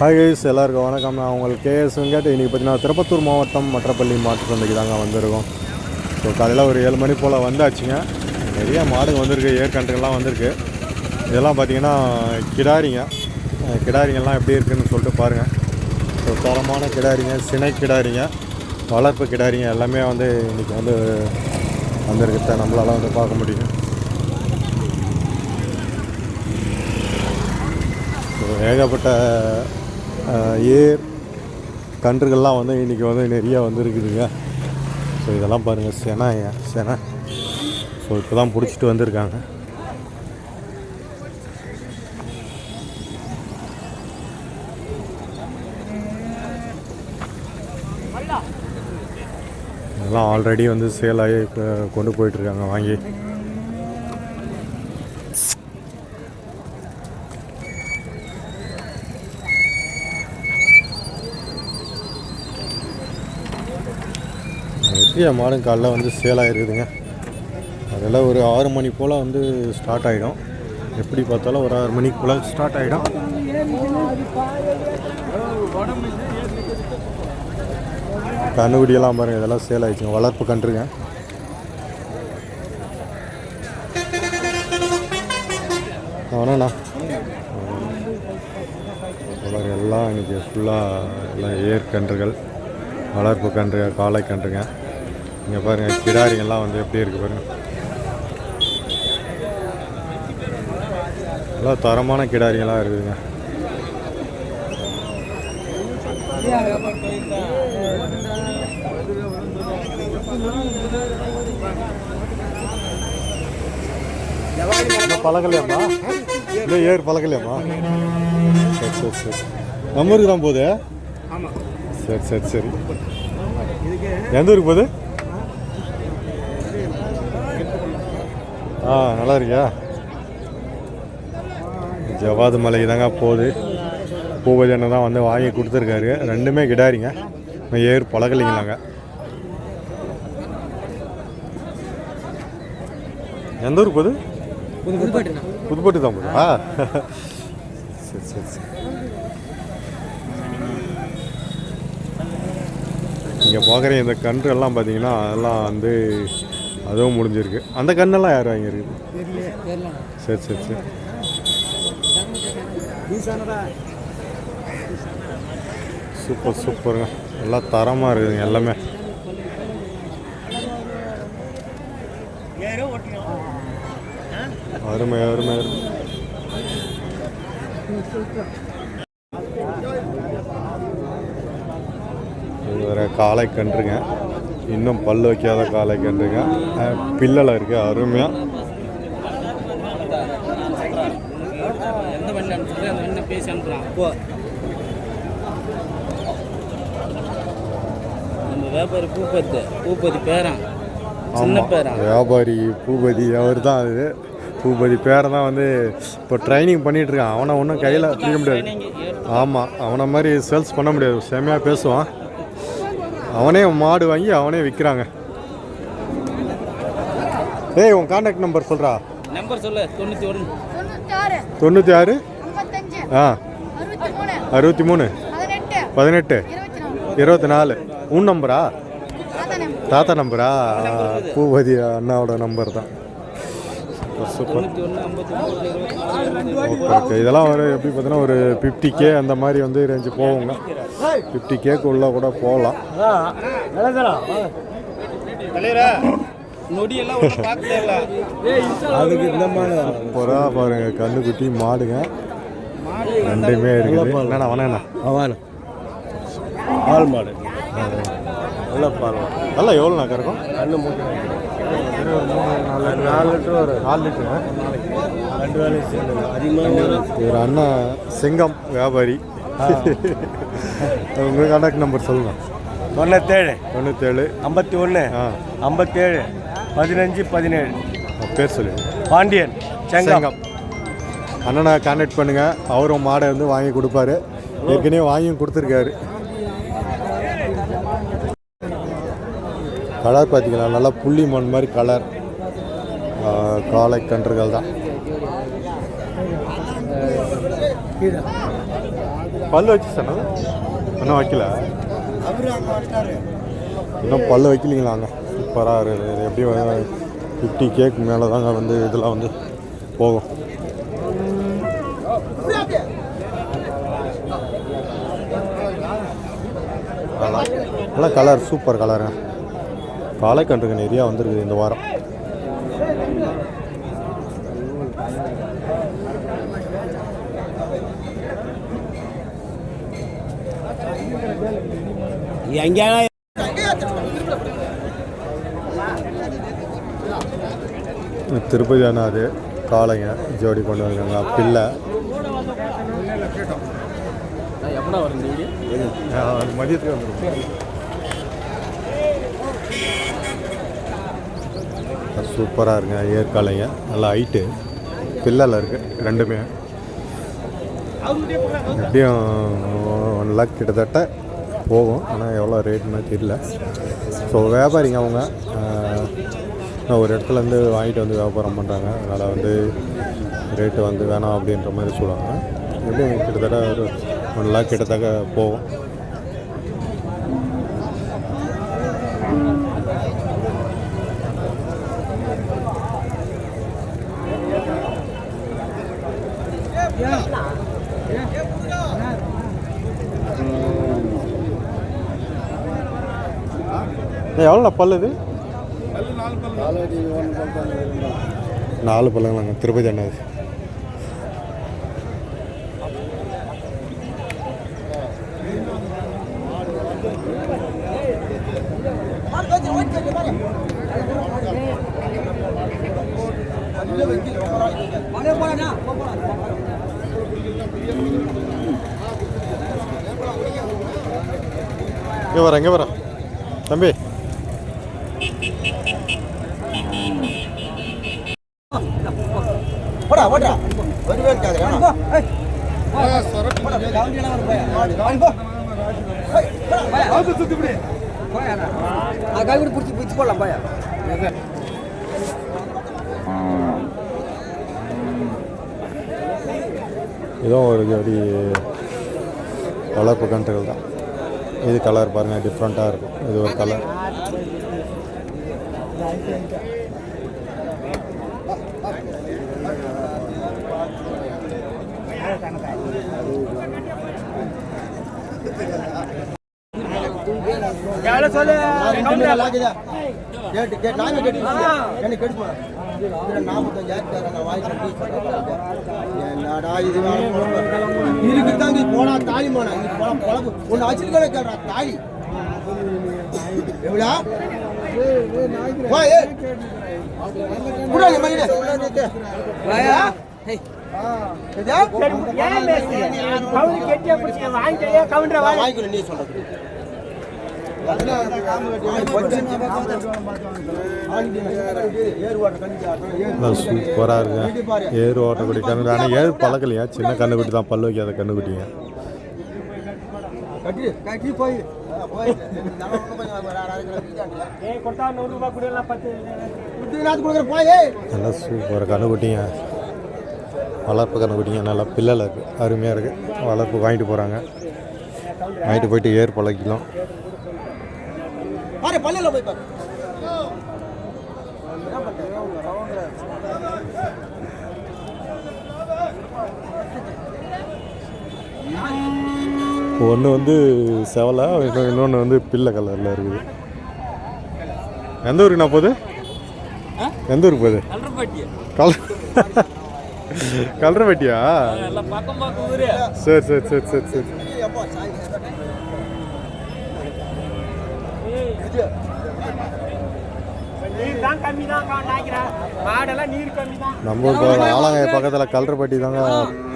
Hi guys எல்லாருக்கும் வணக்கம். நான் உங்களுக்கு கேஎஸ் வெங்கட் இன்றைக்கி பார்த்தீங்கன்னா திருப்பத்தூர் மாவட்டம் மற்றப்பள்ளி மாட்டு சந்தைக்கு தாங்க வந்திருக்கோம். ஸோ காலையில் ஒரு ஏழு மணி போல் வந்தாச்சுங்க. நிறைய மாடுங்க வந்திருக்கு ஏற்கன்றுகள்லாம் வந்திருக்கு. இதெல்லாம் பார்த்தீங்கன்னா கிடாரிங்க. கிடாரிங்கெல்லாம் எப்படி இருக்குதுன்னு சொல்லிட்டு பாருங்கள் ஸோ தரமான கிடாரிங்க சினை கிடாரிங்க வளர்ப்பு கிடாரிங்க எல்லாமே வந்து இன்றைக்கி வந்து வந்திருக்கு நம்மளால் வந்து பார்க்க முடியும் ஏகப்பட்ட ஏர் கன்றுகள்லாம் வந்து இன்றைக்கி வந்து நிறையா வந்துருக்குதுங்க. ஸோ இதெல்லாம் பாருங்கள் செனாங்க செனா. ஸோ இப்போ தான் பிடிச்சிட்டு வந்திருக்காங்க. இதெல்லாம் ஆல்ரெடி வந்து சேல் ஆகி கொண்டு போயிட்டுருக்காங்க வாங்கி. நிறைய மாடும் காலைல வந்து சேல் ஆகிருக்குதுங்க அதெல்லாம் ஒரு ஆறு மணி போல் வந்து ஸ்டார்ட் ஆகிடும் எப்படி பார்த்தாலும் ஒரு ஆறு மணிக்கு போல் ஸ்டார்ட் ஆகிடும் கண்ணுக்குடியெல்லாம் பாருங்கள் இதெல்லாம் சேல் ஆகிடுச்சுங்க வளர்ப்பு கன்றுங்க. அவனா பாருங்க எல்லாம் இன்றைக்கி ஃபுல்லாக எல்லாம் ஏற்கன்றுகள் வளர்ப்பு கன்று காளை கன்றுங்க. இங்கே பாருங்கள் கிடாரிங்கெல்லாம் வந்து எப்படி இருக்குது பாருங்கள் எல்லாம் தரமான கிடாரிங்கெல்லாம் இருக்குதுங்க. பழகலையாம்மா? இல்லை ஏர் பழகலையாம்மா? சரி சரி சரி. நம்ம ஊருக்கு தான் போகுது? சரி சரி சரி. எந்த ஊருக்கு போகுது? ஆ நல்லா இருக்கியா ஜவாது மலைக்கு தாங்க போகுது. பூபதி அண்ணன் தான் வந்து வாங்கி கொடுத்துருக்காரு. ரெண்டுமே கிடாரிங்க. இன்னும் ஏர் பழகலைங்களாங்க எந்த ஊருக்கு போகுது? புதுப்பட்டு தான் போதா சரி சரி சரி. இங்கே பார்க்குற இந்த கன்று எல்லாம் பார்த்தீங்கன்னா அதெல்லாம் வந்து அதுவும் முடிஞ்சிருக்கு. அந்த கண்ணெல்லாம் யார் வாங்கியிருக்கு? சரி சரி சரி. சூப்பர் சூப்பருங்க. எல்லாம் தரமாக இருக்குதுங்க எல்லாமே. அருமை அருமை அருமை. இது ஒரு காளை கன்றுங்க. இன்னும் பல்லு வைக்காத கன்றுங்க அஹ் பில்லலை இருக்குது அருமையாக வியாபாரி பேரன். பேரன் வியாபாரி பூபதி அவர் தான் அது. பூபதி பேரை தான் வந்து இப்போ ட்ரைனிங் பண்ணிட்டு இருக்கான் அவனை ஒன்றும் கையில் பிடிக்க முடியாது. ஆமாம் அவனை மாதிரி சேல்ஸ் பண்ண முடியாது. செம்மையாக பேசுவான். அவனே மாடு வாங்கி அவனே விற்கிறாங்க ஏய் உன் கான்டாக்ட் நம்பர் சொல்கிறா நம்பர் சொல்லு தொண்ணூற்றி ஒன்று தொண்ணூற்றி ஆறு ஆ. அறுபத்தி மூணு. பதினெட்டு. இருபத்தி நாலு. உன் நம்பரா தாத்தா நம்பரா பூபதி அண்ணாவோட நம்பர் தான். சூப்பர். சூப்பர் ஓகே இதெல்லாம் ஒரு எப்படி பார்த்தீங்கன்னா ஒரு ஃபிஃப்டி கே அந்த மாதிரி வந்து ரேஞ்சு போகுங்க. ஃபிஃப்டி கேக்குள்ளே கூட போகலாம். அதுக்கு இந்த மாதிரி புறா பாருங்க கண்ணுக்குட்டி மாடுங்க. ரெண்டுமே இருக்குது. என்னண்ணா வணக்கண்ணா. அவன் பால் மாடு. நல்ல பால் நல்லா எவ்வளோண்ணா கறக்கும்? மூட்டு நாலு லிட்டர் வரும் நாலு லிட்டரு. ரெண்டு அதிகமாக இவர் அண்ணன் செங்கம் வியாபாரி. உங்கள் கான்டாக்ட் நம்பர் சொல்லுங்க. தொண்ணூத்தேழு. தொண்ணூற்றேழு ஐம்பத்தி ஒன்று ஐம்பத்தேழு. பதினஞ்சு பதினேழு. பேர் சொல்லு. பாண்டியன். செங்கம். செங்கம். அண்ணனை கான்டாக்ட் பண்ணுங்க. அவரும் மாடை வந்து வாங்கி கொடுப்பாரு. ஏற்கனவே வாங்கியும் கொடுத்துருக்காரு. கலர் பார்த்தீங்களா? நல்லா புள்ளி மண் மாதிரி கலர். காளை கன்றுகள் தான். பல்லு வச்சு சார் இன்னும் வைக்கல? இன்னும் பல்லு வைக்கலீங்களாங்க சூப்பராக இருக்குது. எப்படியும் ஃபிஃப்டி கேக் மேலே தாங்க வந்து இதெல்லாம் வந்து போகும். நல்லா நல்லா கலர் சூப்பர் கலருங்க காளைக்கன்றுங்க நிறையா வந்திருக்குது இந்த வாரம். எங்கேயா திருப்பதி அண்ணாது காளைங்க ஜோடி கொண்டு வந்திருக்காங்க. பிள்ளை. மதியத்துக்கு வந்துருக்கும் சூப்பராக இருங்க ஏற்காலைங்க. நல்லா ஹைட்டு பில்லால் இருக்குது ரெண்டுமே. எப்படியும் ஒன் லேக் கிட்டத்தட்ட போகும். ஆனால் எவ்வளோ ரேட்னு தெரியல. ஸோ வியாபாரிங்க அவங்க ஒரு இடத்துலேருந்து வாங்கிட்டு வந்து வியாபாரம் பண்ணுறாங்க அதனால் வந்து ரேட்டு வந்து வேணாம் அப்படின்ற மாதிரி சொல்லுவாங்க. எப்படியும் கிட்டத்தட்ட ஒரு ஒன் லேக் கிட்டத்தட்ட போகும். எவ்வளோ பல்லு இது? நாலு பல்லுங்களாங்க திருப்பதி அண்ணா இங்கே வரேன் இங்கே வரேன் தம்பி. போடா ஓடுறா ஒரு பேர் கேக்குறேன் கைவிட பிடிச்சி பிடிச்சி போடலாம் பாயா இதுவும் ஒரு ஜோடி வளர்ப்பு கன்றுகள் தான். இது கலர் பாருங்கள் டிஃப்ரெண்ட்டாக இருக்கும். இது ஒரு கலர் கேட்டு கேட்டு நாங்க கேட்டு எனக்கு கேட்டுமா நாற்பத்தஞ்சாயிரத்தி போனா தாலி மானா இது போனா பொழப்பு ஒன்னு வச்சிருக்கே கேள்றா தாலி எவ்வளோ நீ சொல்றது நல்லா சூப்பராக ஓட்டக்கூடிய கண்ணு ஆனால் ஏர் பழக்கலையா? சின்ன கண்ணுக்குட்டி தான் பல்லு வைக்காத கண்ணுக்குட்டிங்க. கட்டி கட்டி போய். நல்லா சூப்பராக கண்ணுக்குட்டிங்க. வளர்ப்பு கண்ணுக்குட்டிங்க. நல்லா பிள்ளைல இருக்குது அருமையாக இருக்குது வளர்ப்பு வாங்கிட்டு போகிறாங்க வாங்கிட்டு போயிட்டு ஏர் பழக்கலாம் பாரு போய் பாரு ஒன்று வந்து செவலை இன்னொன்று வந்து பிள்ளை கலரில் இருக்குது. எந்த ஊருக்கு நான் போகுது? எந்த ஊருக்கு போகுது? கல் ஊரு. சரி சரி சரி சரி சரி. நம்ம ஆலங்காய பக்கத்தில் கல்றப்பட்டி தாங்க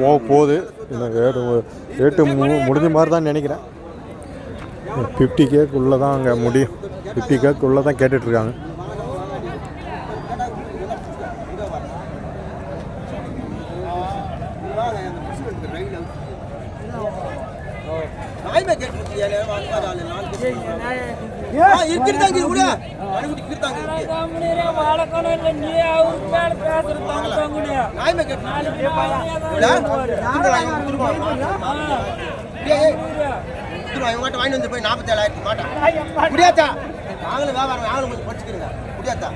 போக போகுது. இன்னும் ரேட்டு ரேட்டு மு முடிஞ்ச மாதிரி தான் நினைக்கிறேன். ஃபிஃப்டி கேக்குள்ளே தான் அங்கே முடியும். ஃபிஃப்டி கேக்குள்ளே தான் கேட்டுட்ருக்காங்க. நாய்மே இருக்கிறதாங்க கூட இருக்கிறதாங்க வாங்கிட்டு வந்து போய் நாற்பத்தேழாயிரத்து மாட்டேன் முடியாதா? நாங்களும் வியாபாரம் நாங்களும் கொஞ்சம் படிச்சுக்கிறீங்க. முடியாதா?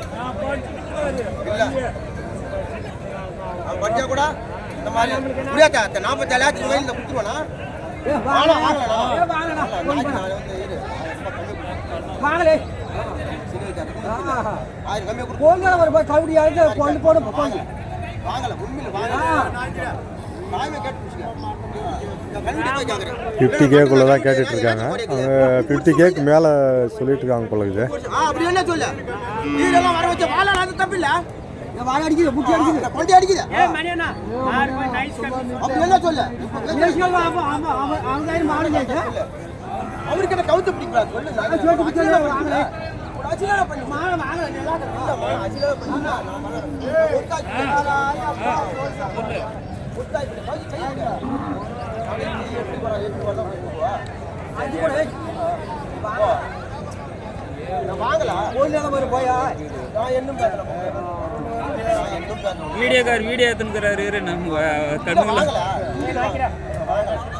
இல்லை. அவன் படிச்சா கூட இந்த மாதிரி முடியாதா? இந்த நாற்பத்தேழாயிரத்துக்கு வயலில் கொடுத்துருவானா வாங்கலாம் வாங்கலாம் நாளைக்கு நான் வந்து இரு வாங்கலே போங்க ஒரு போய் கவுடி அழுது கொண்டு போட போங்க ஃபிஃப்டி கேக்குள்ளே தான் கேட்டுட்டு இருக்காங்க அவங்க ஃபிஃப்டி கேக்கு மேலே சொல்லிட்டு இருக்காங்க போல இது அப்படி என்ன சொல்ல இதெல்லாம் வர வச்ச வாழ அது தப்பு இல்ல வாழ அடிக்குது புட்டி அடிக்குது கொண்டி அடிக்குது அப்படி என்ன சொல்ல அவங்க மாடு கேட்டு அவருக்கு என்ன கவுத்து பிடிக்கூடாது சொல்லு நான் சோட்டு பிடிச்சி வாங்கல. ஒரு அசிலான பண்ணி. மாடு வாங்கல. நல்லா இல்லம்மா, அசிலான பண்ணி. நான் நான் வரேன். ஒத்தாக்கி பண்ணு. ஒத்தாக்கி பண்ணு. கவுத்து செய்யுங்க. அவன் எப்படி எப்படி போறா, எப்படி வரலாம் போய் போவா. அது கூட போ. நான் வாங்கலாம் கோயில் ஒரு போயா? நான் என்னும் பேசுறேன் நான் என்னும் பேசுறேன் வீடியோக்கார் வீடியோ எடுத்துக்கிறாரு இரு நம்ம கண்ணுங்கள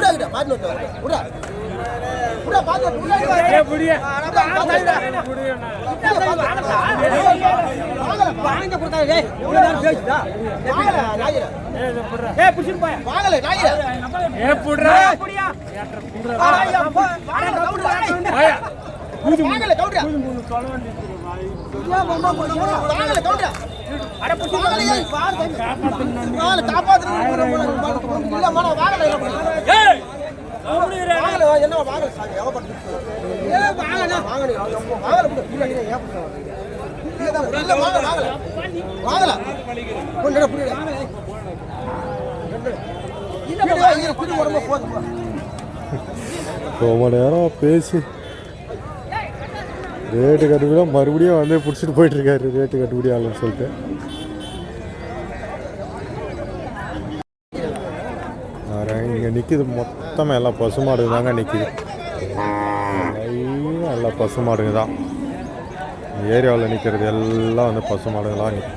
இல்ல போடா இல்ல போடா இரு கவுண்டர் மானா இரு கவுண்டர் தள்ளி போய் என்னால முடியாது மானா உடு கவுண்டர் இல்ல போடா எவ்வளவு போடா வாங்கலடா தள்ளி வாங்கடா டேய் ராஜி நான் ஏமாத்தின மாதிரி இருக்கு அப்படியே அப்படியே கை அப்படியே கையே உடாகிட்ட பாத்து நோட்டு உடா உடா பாத்து உடா புடிய வாங்க கொடுத்தா டேய் இவ்வளவு நேரம் பேசிட்டா ஏய் புடிச்சிட்டு போய்? வாங்கல நாயிர ஏ புடுறா புடியா வாங்கல கவுண்டர் வாங்கல கவுண்டர் அட புடிச்சு வாங்கல காப்பாத்துறது இல்ல மானா வாங்கல வாங்கல என்ன வாங்கல. வாங்கல வாங்கல வாங்கல ரொம்ப நேரம் பேசி ரேட்டு கட்டுப்படியா மறுபடியும் வந்து பிடிச்சிட்டு போயிட்டு இருக்காரு ரேட்டு கட்டுப்படி ஆளுன்னு சொல்லிட்டு. இங்கே நிற்கிது மொத்தமாக எல்லாம் பசுமாடுங்க தாங்க நிற்கிது நல்லா பசு பசுமாடுங்க தான். ஏரியாவில் நிற்கிறது எல்லாம் வந்து பசுமாடுங்களாம் நிற்குது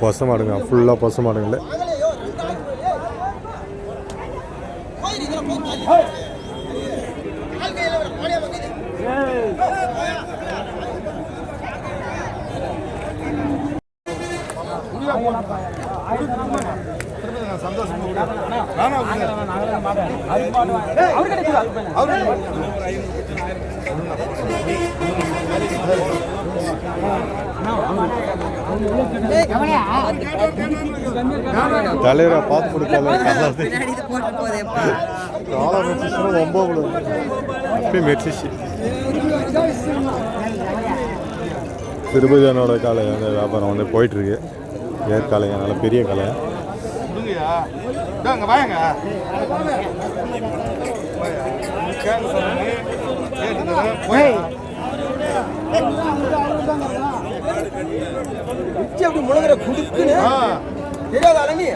பசுமாடுங்க ஃபுல்லாக பசுமாடுங்களே தலைவரை பார்த்து மெச்சிச்சுன்னா ரொம்ப அப்படியே மெச்சிச்சு திருப்பதி அண்ணோட காலை அந்த வியாபாரம் வந்து போயிட்டுருக்கு ஏற்காலைங்க நல்ல பெரிய காலை. முழுகிற குடுக்குன்னு? தெரியாத அலங்கி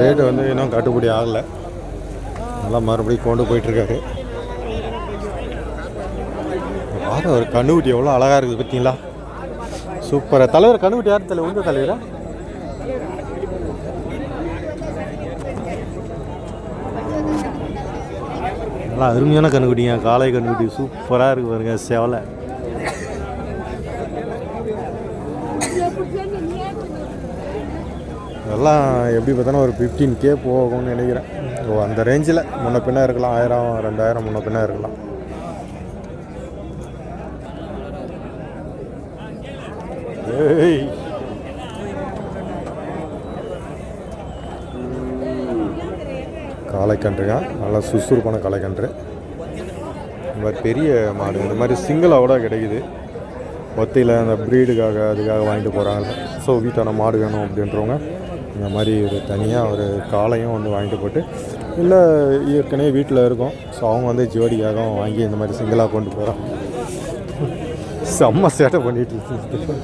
ரேட்டு வந்து இன்னும் கட்டுப்படி ஆகலை. நல்லா மறுபடியும் கொண்டு போயிட்டுருக்காரு. பாரு ஒரு கண்ணுக்குட்டி எவ்வளோ அழகாக இருக்குது பார்த்தீங்களா சூப்பராக தலைவர் கண்ணுக்குட்டி யார் தலைவர்? உங்கள் தலைவரா? நல்லா அருமையான கண்ணுக்குட்டிங்க. காலை கண்ணுக்குட்டி சூப்பராக இருக்கு பாருங்க செவலை. இதெல்லாம் எப்படி பார்த்தாலும் ஒரு ஃபிஃப்டீன் கே போகும்னு நினைக்கிறேன். ஓ அந்த ரேஞ்சில் முன்ன பின்னாக இருக்கலாம். ஆயிரம் ரெண்டாயிரம் முன்ன பின்னாக இருக்கலாம். ஏய் கலைக்கன்றுங்க. நல்லா சுறுசுறுப்பான கலைக்கன்று. இந்த மாதிரி பெரிய மாடு இந்த மாதிரி சிங்கிளாக கிடைக்குது. ஒத்தையில் அந்த ப்ரீடுக்காக அதுக்காக வாங்கிட்டு போகிறாங்க ஸோ வீட்டான மாடு வேணும் அப்படின்றவங்க இந்த மாதிரி ஒரு தனியாக ஒரு காளையும் வந்து வாங்கிட்டு போட்டு இல்லை ஏற்கனவே வீட்டில் இருக்கும். ஸோ அவங்க வந்து ஜோடிக்காக வாங்கி இந்த மாதிரி சிங்கிளாக கொண்டு போகிறான் செம்ம சேட்டை பண்ணிட்டு இருக்கு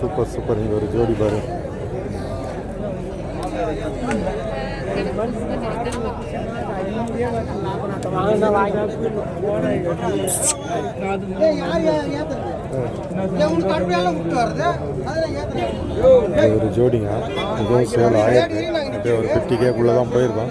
சூப்பர் சூப்பர் சூப்பர் இங்கே ஒரு ஜோடி பாரு. ஒரு ஜோடிங்க. இதுவும் சேலம் ஆயிருக்கு. அப்படியே ஒரு ஃபிஃப்டி கேக்குள்ளே தான் போயிருக்கோம்.